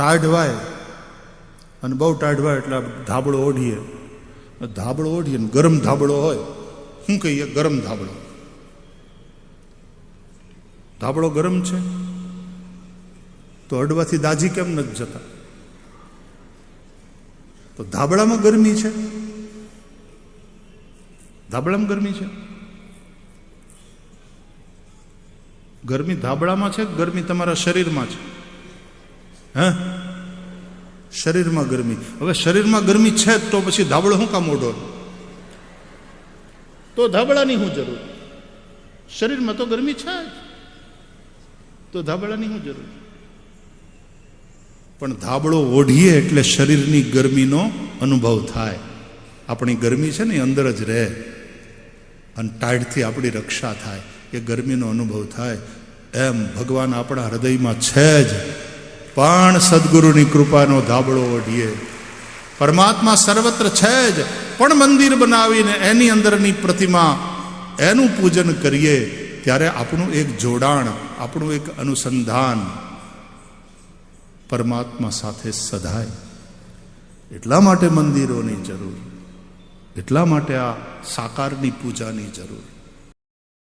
ટાઢવાય. અને બહુ ટાઢવાય એટલે ધાબળો ઓઢીએ. ધાબળો ઓઢીએ ને ગરમ ધાબળો હોય, શું કહીએ? ગરમ ધાબળો. ધાબળો ગરમ છે? તો અડવાથી દાજી કેમ નથી જતા? તો ધાબળામાં ગરમી છે? ધાબળામાં ગરમી છે? ગરમી ધાબળામાં છે ગરમી તમારા શરીરમાં છે? હે? શરીરમાં ગરમી. હવે શરીરમાં ગરમી છે જ તો પછી ધાબળો શું કામ ઓઢો? તો ધાબળાની શું જરૂર? શરીરમાં તો ગરમી છે જ. તો ધાબળાની શું જરૂર? પણ ધાબળો ઓઢીએ એટલે શરીરની ગરમીનો અનુભવ થાય. આપણી ગરમી છે ને અંદર જ રહે. અને ટાઢથી આપણી રક્ષા થાય. એ ગરમીનો અનુભવ થાય. એમ ભગવાન આપણા હૃદયમાં છે જ. પણ સદગુરુની કૃપાનો ધાબળો ઓઢીએ પરમાત્મા સર્વત્ર છે જ, પણ મંદિર બનાવીને એની અંદરની પ્રતિમા એનું પૂજન કરીએ, ત્યારે આપણું એક જોડાણ, આપણું એક અનુસંધાન પરમાત્મા સાથે સધાય. એટલા માટે મંદિરોની જરૂર, એટલા માટે આ સાકારની પૂજાની જરૂર.